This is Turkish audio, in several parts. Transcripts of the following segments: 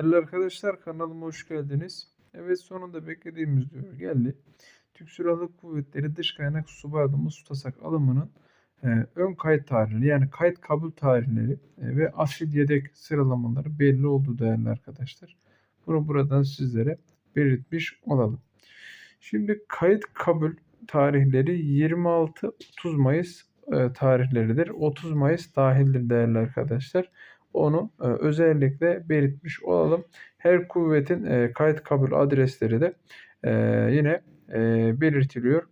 Değerli arkadaşlar kanalıma hoş geldiniz. Evet sonunda beklediğimiz diyor geldi. Türk Silahlı Kuvvetleri Dış Kaynak Subay Adımı Tutasak alımının e, ön kayıt tarihleri yani kayıt kabul tarihleri e, ve asil yedek sıralamaları belli oldu değerli arkadaşlar. Bunu buradan sizlere belirtmiş olalım. Şimdi kayıt kabul tarihleri 26-30 Mayıs e, tarihleridir. 30 Mayıs dahildir değerli arkadaşlar. Onu e, özellikle belirtmiş olalım. Her kuvvetin e, kayıt kabul adresleri de e, yine belirtiliyor.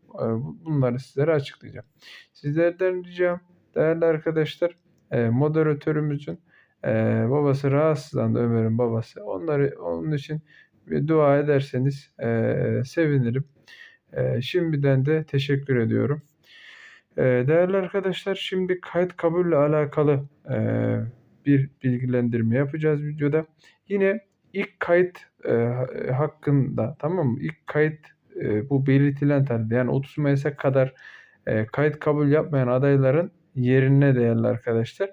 Bunları sizlere açıklayacağım. Sizlerden ricam değerli arkadaşlar e, moderatörümüzün babası rahatsızlandı Ömer'in babası. Onları onun için bir dua ederseniz sevinirim. Şimdiden de teşekkür ediyorum. Değerli arkadaşlar şimdi kayıt kabulle alakalı bir bilgilendirme yapacağız videoda. Yine ilk kayıt e, hakkında tamam mı? İlk kayıt e, bu belirtilen tarihte yani 30 Mayıs'a kadar e, kayıt kabul yapmayan adayların yerine değerli arkadaşlar.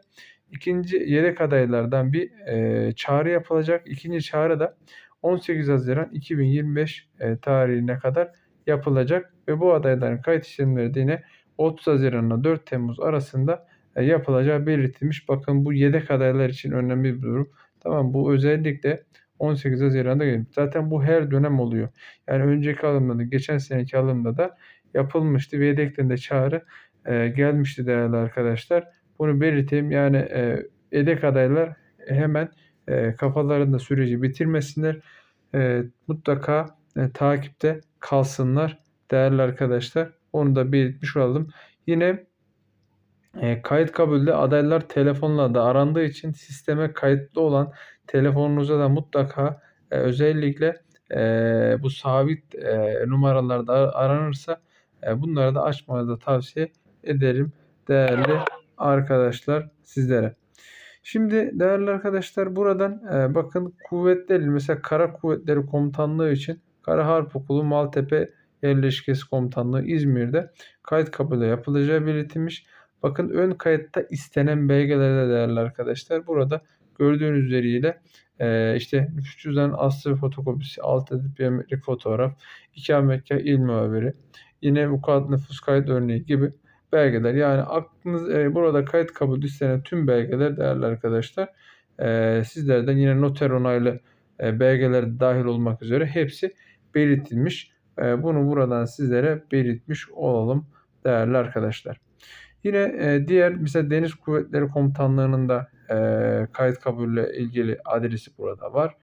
İkinci yedek adaylardan bir e, çağrı yapılacak. İkinci çağrı da 18 Haziran 2025 e, tarihine kadar yapılacak ve bu adayların kayıt işlemleri de yine 30 Haziran ile 4 Temmuz arasında yapılacağı belirtilmiş. Bakın bu yedek adaylar için önemli bir durum. Tamam bu özellikle 18 Haziran'da gelmiş. Zaten bu her dönem oluyor. Yani önceki alımda da geçen seneki alımda da yapılmıştı ve yedekten de çağrı e, gelmişti değerli arkadaşlar. Bunu belirteyim. Yani e, yedek adaylar hemen e, kafalarında süreci bitirmesinler. E, mutlaka e, takipte kalsınlar değerli arkadaşlar. Onu da belirtmiş olalım. Yine e, kayıt kabulde adaylar telefonla da arandığı için sisteme kayıtlı olan telefonunuza da mutlaka e, özellikle e, bu sabit e, numaralarda aranırsa e, bunları da açmanızı tavsiye ederim değerli arkadaşlar sizlere. Şimdi değerli arkadaşlar buradan e, bakın kuvvetler mesela Kara Kuvvetleri Komutanlığı için Kara Harp Okulu Maltepe Yerleşkesi Komutanlığı İzmir'de kayıt kabulü yapılacağı belirtilmiş. Bakın ön kayıtta istenen belgelerde değerli arkadaşlar. Burada gördüğünüz üzeriyle e, işte nüfus cüzdanı aslı fotokopisi, alt edip biyometrik fotoğraf, ikametgah il muhabiri, yine vukuat nüfus kayıt örneği gibi belgeler. Yani aklınız e, burada kayıt kabul istenen tüm belgeler değerli arkadaşlar. E, sizlerden yine noter onaylı e, belgeler dahil olmak üzere hepsi belirtilmiş. E, bunu buradan sizlere belirtmiş olalım değerli arkadaşlar. Yine e, diğer mesela Deniz Kuvvetleri Komutanlığı'nın da e, kayıt kabulle ilgili adresi burada var.